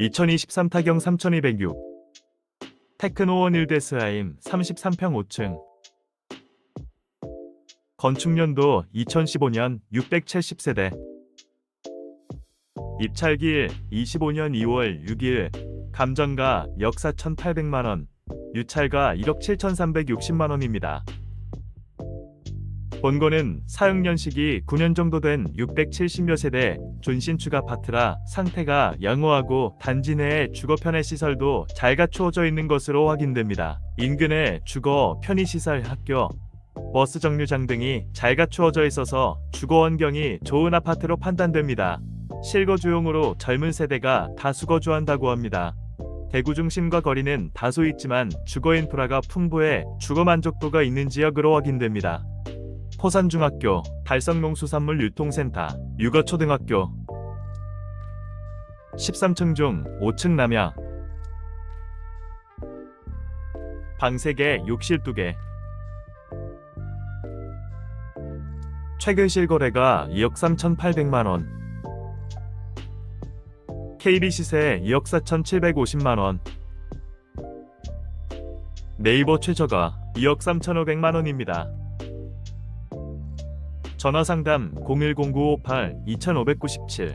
2023 타경 3206 테크노원 일데스하임 33평 5층. 건축년도 2015년 670세대. 입찰기일 25년 2월 6일. 감정가 역 4,800만원. 유찰가 1억 7,360만원입니다. 본고는 사용연식이 9년 정도 된 670여 세대 존신축 아파트라 상태가 양호하고 단지 내에 주거 편의 시설도 잘 갖추어져 있는 것으로 확인됩니다. 인근에 주거 편의시설 학교, 버스 정류장 등이 잘 갖추어져 있어서 주거 환경이 좋은 아파트로 판단됩니다. 실거주용으로 젊은 세대가 다수 거주한다고 합니다. 대구 중심과 거리는 다소 있지만 주거 인프라가 풍부해 주거 만족도가 있는 지역으로 확인됩니다. 포산중학교, 달성농수산물 유통센터, 육어초등학교. 13층 중 5층 남야. 방 3개, 욕실 2개. 최근 실 거래가 2억 3,800만원. KB 시세 2억 4,750만원. 네이버 최저가 2억 3,500만원입니다. 전화 상담 010-958-2597